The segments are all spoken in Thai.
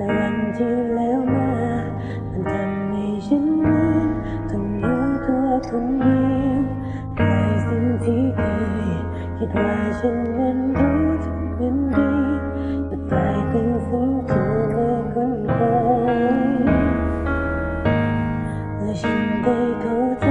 และวันที่แล้วมา มันทำให้ฉันนั้นต้องอยู่ตัวคนเดียวหลายสิ่งที่เคยคิดว่าฉันนั้นรู้ทุกมันดีแต่กลายเป็นสิ่งที่ไม่คุ้นเคยและฉันได้เข้าใจ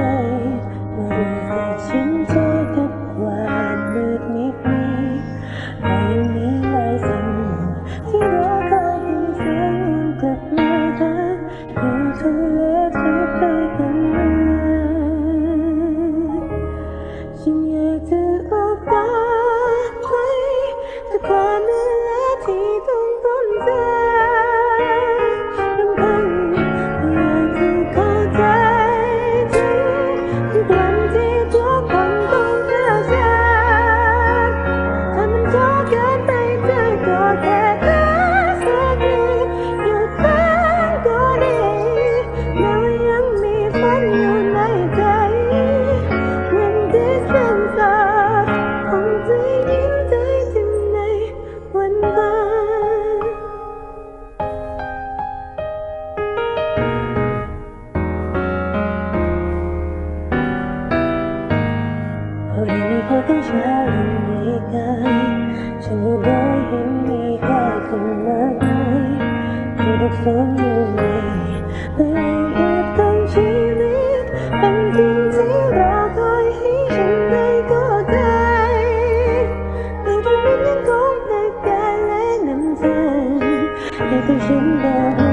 saling berikan Semudah ini kau mengenai Hidup sendiri Melibatkan jilit Penting tidak kau hidup kau tay Hidup ini kau tak kalah nampak Itu cinta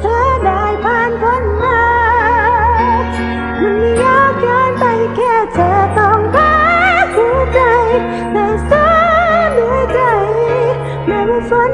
เธอได้ผ่านพ้นมา มันยากเกินไปแค่เธอต้องรักหัวใจแต่เหนือใจแม้ว่าฝน